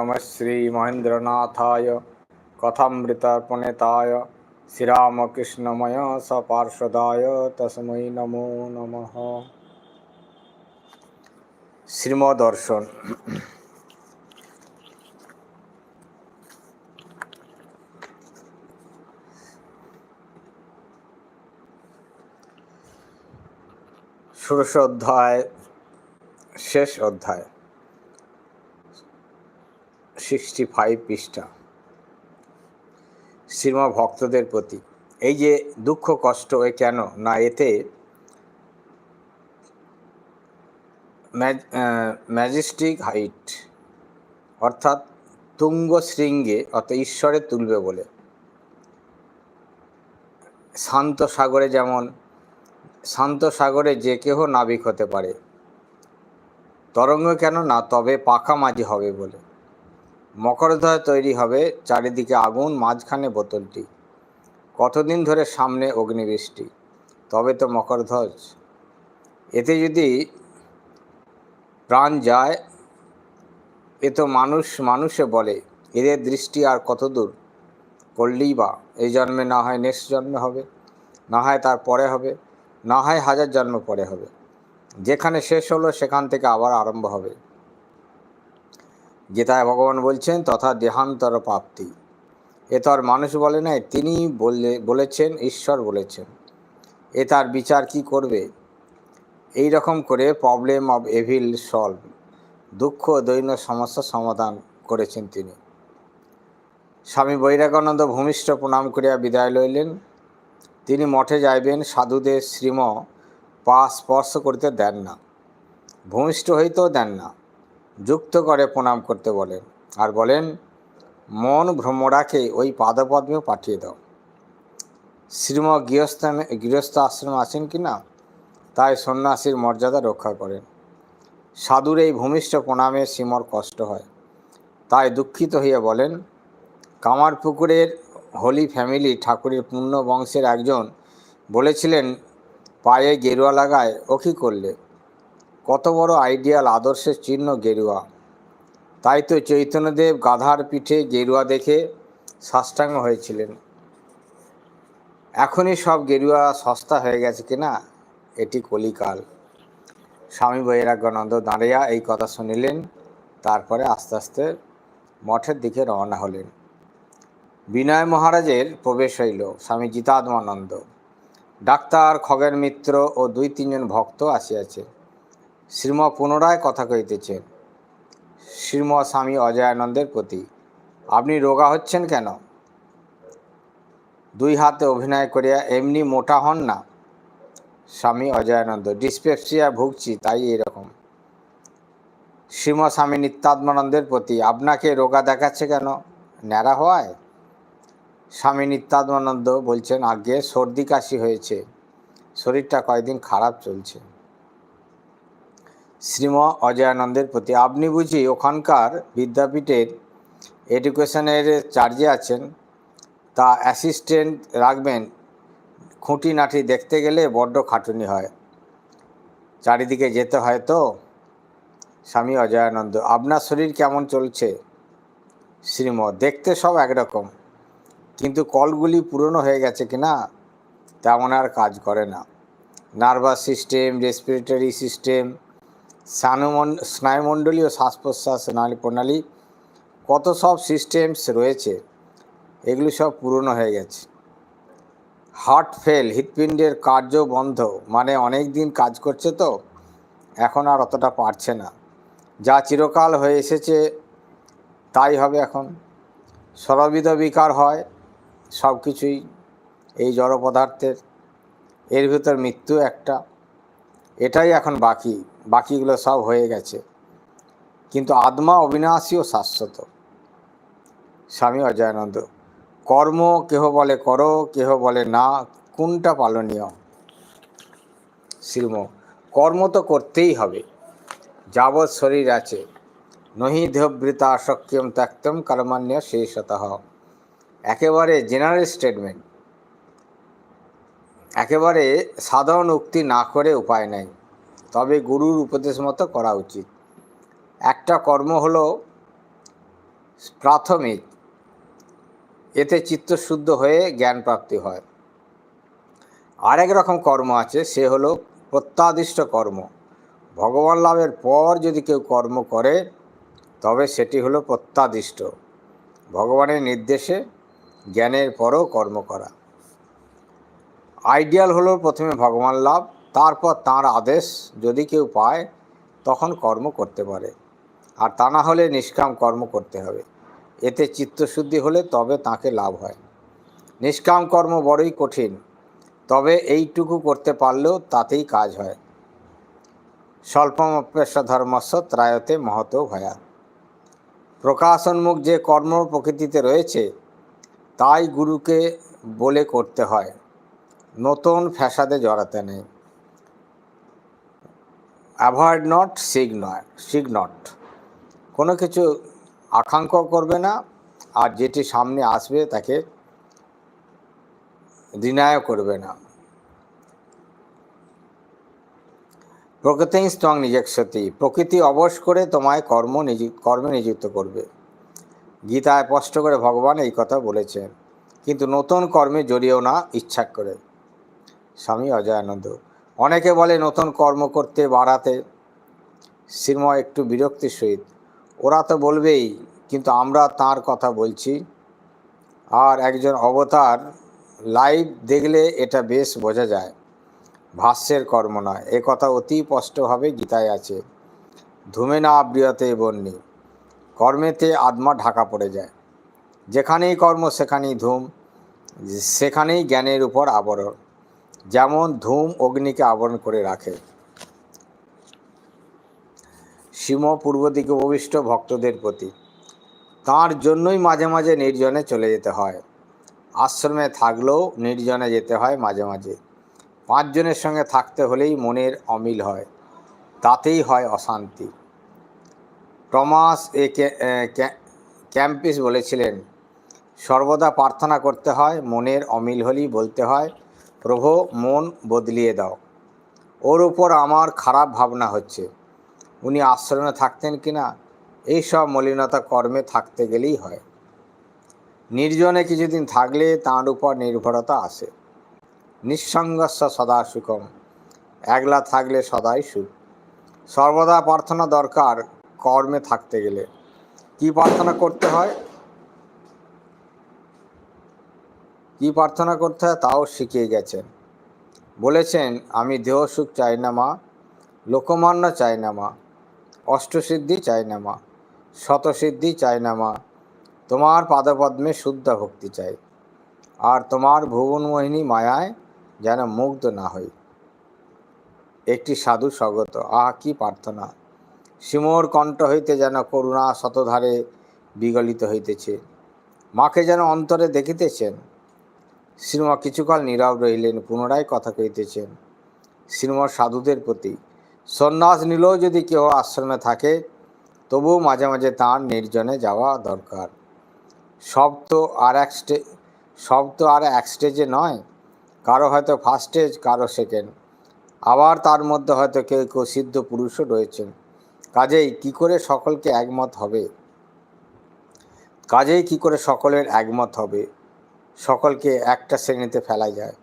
नमः श्रीमहेन्द्रनाथाय कथामृतप्रणेताय श्रीरामकृष्णमय सपार्षदाय तस्मै नमो नमः শ্রীমদর্শন ষোড়শ অধ্যায় শেষ অধ্যায় সিক্সটি ফাইভ পৃষ্ঠা। শ্রীমা ভক্তদের প্রতি। এই যে দুঃখ, কষ্ট, এ কেন? না, এতে ম্যাজেস্টিক হাইট, অর্থাৎ তুঙ্গ শৃঙ্গে অত ঈশ্বরে তুলবে বলে। শান্ত সাগরে যেমন, শান্ত সাগরে যে কেহ নাবিক হতে পারে। তরঙ্গ কেন? না, তবে পাকা মাঝি হবে বলে। মকরধ্বজ তৈরি হবে চারিদিকে আগুন, মাঝখানে বোতলটি। কতদিন ধরে সামনে অগ্নিবৃষ্টি? তবে তো মকরধ্বজ এতে যদি প্রাণ যায়, এ তো মানুষ, মানুষে বলে, এদের দৃষ্টি আর কত দূর? করলেই বা, এই জন্মে না হয় নেক্সট জন্মে হবে, না হয় তার পরে হবে, না হয় হাজার জন্ম পরে হবে। যেখানে শেষ হলো, সেখান থেকে আবার আরম্ভ হবে। গীতায় ভগবান বলছেন, তথা দেহান্তর প্রাপ্তি। এ তো আর মানুষ বলে নাই, তিনি বললে বলেছেন, ঈশ্বর বলেছেন। এ তার বিচার কি করবে? এই রকম করে প্রবলেম অব এভিল সলভ দুঃখ দৈন্য সমস্যা সমাধান করেছেন তিনি। স্বামী বৈরাগানন্দ ভূমিষ্ঠ প্রণাম করিয়া বিদায় লইলেন। তিনি মঠে যাইবেন, সাধুদের শ্রীম পা স্পর্শ করতে দেন না। ভূমিষ্ঠ হইতেও দেন না। যুক্ত করে প্রণাম করতে বলেন আর বলেন, মন ভ্রমরাকে ওই পাদপদ্মে পাঠিয়ে দাও। শ্রীম গৃহস্থানে, গৃহস্থ আশ্রম আছেন কি না? তাই সন্ন্যাসীর মর্যাদা রক্ষা করেন। সাধুর এই ভূমিষ্ঠ প্রণামে শ্রীমর কষ্ট হয়। তাই দুঃখিত হইয়া বলেন, কামারপুকুরের হোলি ফ্যামিলি ঠাকুরের পূর্ণ বংশের একজন বলেছিলেন, পায়ে গেরুয়া লাগায় ও কী করলে? কত বড় আইডিয়াল আদর্শের চিহ্ন গেরুয়া। তাই তো চৈতন্যদেব গাধার পিঠে গেরুয়া দেখে সাষ্টাঙ্গ হয়েছিলেন। এখনই সব গেরুয়া সস্তা হয়ে গেছে কিনা, এটি কলিকাল। স্বামী বৈরাগ্যানন্দ দাঁড়িয়া এই কথা শুনিলেন, তারপরে আস্তে আস্তে মঠের দিকে রওনা হলেন। বিনয় মহারাজের প্রবেশ হইল, স্বামী জিতাত্মানন্দ। ডাক্তার খগেন মিত্র ও দুই তিনজন ভক্ত আসিয়াছে। শ্রীম পুনরায় কথা কইতেছেন শ্রীম স্বামী অজয়ানন্দের প্রতি আপনি রোগা হচ্ছেন কেন? দুই হাতে অভিনয় করিয়া এমনি মোটা হন না? স্বামী অজয়ানন্দ, ডিসপেপসিয়া ভুগছি, তাই এরকম শ্রীম স্বামী নিত্যাত্মানন্দের প্রতি আপনাকে রোগা দেখাচ্ছে কেন? ন্যাড়া হওয়ায়? স্বামী নিত্যাত্মানন্দ বলছেন আগে সর্দি কাশি হয়েছে। শরীরটা কয়েকদিন খারাপ চলছে। শ্রীম অজয়ানন্দের প্রতি। আপনি বুঝি ওখানকার বিদ্যাপীঠের এডুকেশনের চার্জে আছেন? তা অ্যাসিস্ট্যান্ট রাখবেন। খুঁটিনাটি দেখতে গেলে বড্ড খাটুনি হয়। চারিদিকে যেতে হয় তো? স্বামী অজয়ানন্দ, আপনার শরীর কেমন চলছে? শ্রীম, দেখতে সব একরকম। কিন্তু কলগুলি পুরনো হয়ে গেছে কি না তেমন আর কাজ করে না। নার্ভাস সিস্টেম রেসপিরেটরি সিস্টেম স্নানুমন স্নায়ুমণ্ডলী ও শ্বাস প্রশ্বাস নালী প্রণালী, কত সব সিস্টেমস রয়েছে, এগুলি সব পুরনো হয়ে গেছে। হার্ট ফেল, হৃৎপিণ্ডের কার্য বন্ধ মানে অনেক দিন কাজ করছে তো, এখন আর অতটা পারছে না। যা চিরকাল হয়ে এসেছে, তাই হবে এখন। সরবিধ বিকার হয়, সব কিছুই এই জড় পদার্থের এর ভিতর মৃত্যু একটা, এটাই এখন বাকি। বাকিগুলো সব হয়ে গেছে। কিন্তু আত্মা অবিনাশী ও শাশ্বত। স্বামী অজয়ানন্দ, কর্ম কেহ বলে করো, কেহ বলে না, কোনটা পালনীয়? শ্রীম কর্ম তো করতেই হবে। যাবৎ শরীর আছে। নহি দেহবৃতা অসক্যম ত্যাক্তম কর্মান্য শেষতঃ। একেবারে জেনারেল স্টেটমেন্ট একেবারে সাধারণ উক্তি না করে উপায় নাই। তবে গুরুর উপদেশ মতো করা উচিত। একটা কর্ম হল প্রাথমিক। এতে চিত্তশুদ্ধ হয়ে জ্ঞান প্রাপ্তি হয়। আরেক রকম কর্ম আছে, সে হলো প্রত্যাদিষ্ট কর্ম। ভগবান লাভের পর যদি কেউ কর্ম করে, তবে সেটি হলো প্রত্যাদিষ্ট। ভগবানের নির্দেশে জ্ঞানের পরও কর্ম করা। আইডিয়াল হলো প্রথমে ভগবান লাভ তারপর তাঁর আদেশ যদি কেউ পায়, তখন কর্ম করতে পারে। আর তা না হলে নিষ্কাম কর্ম করতে হবে। এতে চিত্তশুদ্ধি হলে তবে তাকে লাভ হয়। নিষ্কাম কর্ম বড়ই কঠিন, তবে এইটুকু করতে পারলেও তাতেই কাজ হয়। স্বল্পমপ্যস্য ধর্মস্ব ত্রায়তে মহত ভয়া। প্রকাশনমুখ যে কর্ম প্রকৃতিতে রয়েছে, তাই গুরুকে বলে করতে হয়, নতুন ফ্যাসাদে জড়াতে নেই। অ্যাভয়েড নট, সিগ নয়, সিগ নট। কোনো কিছু আকাঙ্ক্ষা করবে না, আর যেটি সামনে আসবে তাকে ডিনায় করবে না। প্রকৃতি স্ট্রং নিজস্বতি, প্রকৃতি অবশ করে তোমায় কর্ম কর্মে নিযুক্ত করবে। গীতায় স্পষ্ট করে ভগবান এই কথা বলেছেন, কিন্তু নতুন কর্মে জড়িয়েও না ইচ্ছা করে। স্বামী অজয়ানন্দ। অনেকে বলে নতুন কর্ম করতে বাড়াতে শ্রীময় একটু বিরক্তির সহিত। ওরা তো বলবেই, কিন্তু আমরা তার কথা বলছি। আর একজন অবতার লাইভ দেখলে এটা বেশ বোঝা যায়। ভাষ্যের কর্ম নয়। এ কথা অতি স্পষ্টভাবে গীতায় আছে। ধুমে না আবৃয়তে বন্যি। কর্মেতে আত্মা ঢাকা পড়ে যায়। যেখানেই কর্ম, সেখানেই ধূম। সেখানেই জ্ঞানের উপর আবরণ। যেমন ধূম অগ্নিকে আবরণ করে রাখে। সীম পূর্ব দিকে উপবিষ্ট ভক্তদের প্রতি। তার জন্যই মাঝে মাঝে নির্জনে চলে যেতে হয়। আশ্রমে থাকলেও নির্জনে যেতে হয় মাঝে মাঝে। পাঁচজনের সঙ্গে থাকতে হলেই মনের অমিল হয়, তাতেই হয় অশান্তি। টমাস এ ক্যাম্পিস বলেছিলেন, সর্বদা প্রার্থনা করতে হয়, মনের অমিল হলেই বলতে হয় প্রভু, মন বদলিয়ে দাও। ওর উপর আমার খারাপ ভাবনা হচ্ছে। উনি আশ্রমে থাকতেন কি না? এইসব মলিনতা কর্মে থাকতে গেলেই হয়। নির্জনে কিছুদিন থাকলে তাঁর উপর নির্ভরতা আসে। নিঃসঙ্গস্ব সদা সুখম। একলা থাকলে সদাই সুখ। সর্বদা প্রার্থনা দরকার কর্মে থাকতে গেলে। কি প্রার্থনা করতে হয়? কি প্রার্থনা করতে হয় তাও শিখিয়ে গেছেন বলেছেন, আমি দেহ সুখ চাই না মা, লোকমান্য চাই না মা, অষ্টসিদ্ধি চাই না মা, শতসিদ্ধি চাই না মা, তোমার পাদপদ্মে শুদ্ধ ভক্তি চাই, আর তোমার ভুবনমোহিনী মায়ায় যেন মুগ্ধ না হই। একটি সাধু স্বগত, আহা, কি প্রার্থনা! সিমোর কণ্ঠ হইতে যেন করুণা শতধারে বিগলিত হইতেছে। মাকে যেন অন্তরে দেখিতেছেন শ্রীমা কিছুকাল নীরব রইলেন, পুনরায় কথা কইতেছেন শ্রীমর সাধুদের প্রতি। সন্ন্যাস নিলেও যদি কেউ আশ্রমে থাকে, তবুও মাঝে মাঝে তাঁর নির্জনে যাওয়া দরকার। সব তো আর এক স্টে, সব তো আর এক স্টেজে নয়, কারও হয়তো ফার্স্ট স্টেজ, কারও সেকেন্ড। আবার তার মধ্যে হয়তো কেউ কেউ সিদ্ধ পুরুষও রয়েছেন। কাজেই কি করে সকলকে একমত হবে? কাজেই কি করে সকলের একমত হবে? সকলকে একটা শ্রেণীতে ফেলা যায়।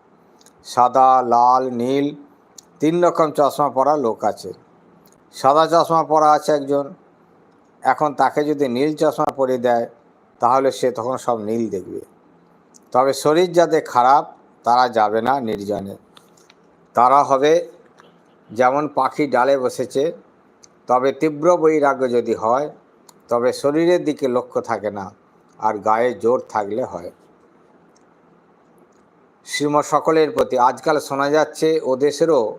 সাদা, লাল, নীল, তিন রকম চশমা পরা লোক আছে। সাদা চশমা পরা আছে একজন। এখন তাকে যদি নীল চশমা পরে দেয়, তাহলে সে তখন সব নীল দেখবে। তবে শরীর যাদের খারাপ, তারা যাবে না নির্জনে। তারা হবে যেমন পাখি ডালে বসেছে, তবে তীব্র বৈরাগ্য যদি হয়, তবে শরীরের দিকে লক্ষ্য থাকে না, আর গায়ে জোর থাকলে হয়। শ্রীম সকলের প্রতি আজকাল শোনা যাচ্ছে, ও দেশেরও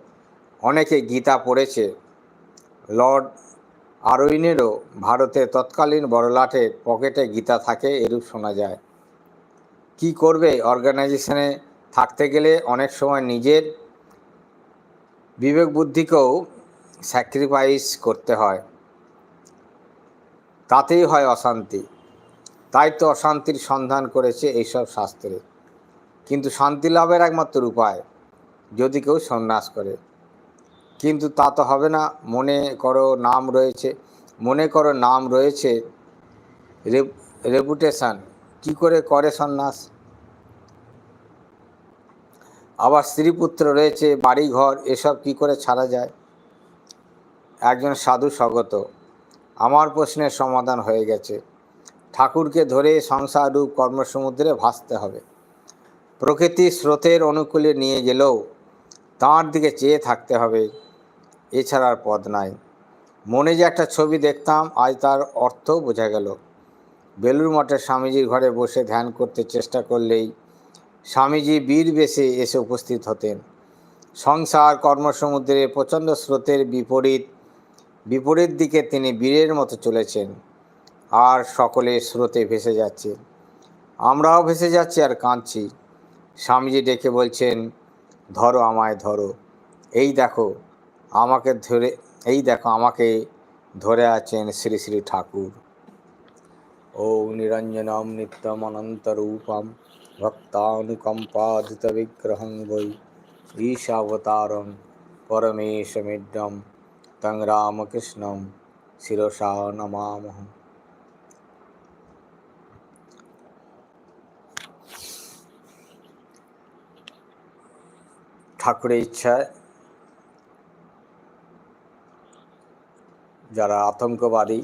অনেকে গীতা পড়েছে। লর্ড আরউইনেরও ভারতে তৎকালীন বড়লাটের পকেটে গীতা থাকে, এরূপ শোনা যায়। কি করবে অর্গানাইজেশনে থাকতে গেলে অনেক সময় নিজের বিবেক বুদ্ধিকেও স্যাক্রিফাইস করতে হয়। তাতেই হয় অশান্তি। তাই তো অশান্তির সন্ধান করেছে এইসব শাস্ত্রে। কিন্তু শান্তি লাভের একমাত্র উপায়, যদি কেউ সন্ন্যাস করে। কিন্তু তা তো হবে না। মনে করো নাম রয়েছে, মনে করো নাম রয়েছে রেপুটেশন। কি করে করে সন্ন্যাস? আবার স্ত্রী পুত্র রয়েছে, বাড়িঘর, এসব কি করে ছাড়া যায়? একজন সাধু স্বগত, আমার প্রশ্নের সমাধান হয়ে গেছে। ঠাকুরকে ধরে সংসার রূপ কর্মসমুদ্রে ভাসতে হবে। প্রকৃতি স্রোতের অনুকূলে নিয়ে গেলেও তাঁর দিকে চেয়ে থাকতে হবে এছাড়া আর পথ নাই। মনে যে একটা ছবি দেখতাম, আজ তার অর্থ বোঝা গেল। বেলুর মঠের স্বামীজির ঘরে বসে ধ্যান করতে চেষ্টা করলেই স্বামীজি বীর বেশে এসে উপস্থিত হতেন। সংসার, কর্মসমুদ্রে প্রচণ্ড স্রোতের বিপরীত বিপরীত দিকে তিনি বীরের মতো চলেছেন, আর সকলে স্রোতে ভেসে যাচ্ছে। আমরাও ভেসে যাচ্ছি আর কাঁদছি। স্বামীজি ডেকে বলছেন, ধরো আমায়, ধরো। এই দেখো, আমাকে ধরে, এই দেখো, আমাকে ধরে আছেন শ্রী শ্রী ঠাকুর। ও নিরঞ্জনম নিত্যম অনন্তরূপম ভক্তানুকম্পাদিত বিগ্রহং বৈ ঈশাবতারম পরমেশমিড্যম তং রামকৃষ্ণম শিরসা নমামহ ঠাকুরের ইচ্ছায় যারা আতঙ্কবাদী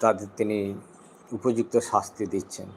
তাদের তিনি উপযুক্ত শাস্তি দিচ্ছেন।